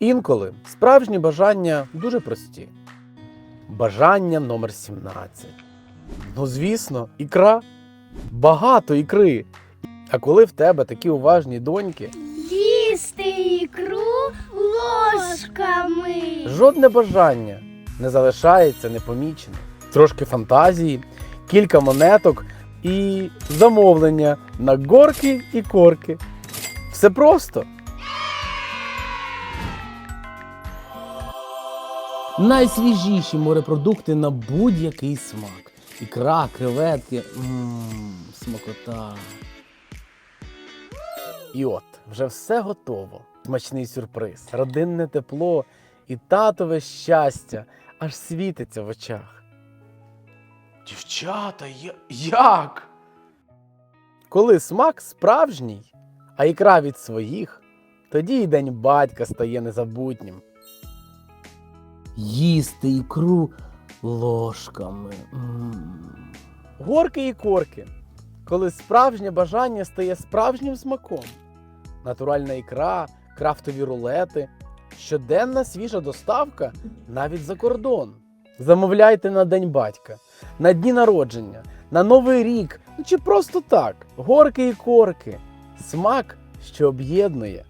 Інколи справжні бажання дуже прості. Бажання номер 17. Ну, звісно, ікра. Багато ікри. А коли в тебе такі уважні доньки, Їсти ікру ложками. жодне бажання не залишається непоміченим. Трошки фантазії, кілька монеток і замовлення на горки і корки. Все просто. Найсвіжіші морепродукти на будь-який смак. Ікра, креветки. Мм, смакота. І от, вже все готово. Смачний сюрприз, родинне тепло і татове щастя аж світиться в очах. Дівчата, я... як? Коли смак справжній, а ікра від своїх, тоді й день батька стає незабутнім. Їсти ікру ложками. Горки і корки. Коли справжнє бажання стає справжнім смаком. Натуральна ікра, крафтові рулети, щоденна свіжа доставка навіть за кордон. Замовляйте на День батька, на дні народження, на Новий рік, ну чи просто так. Горки і корки. Смак, що об'єднує.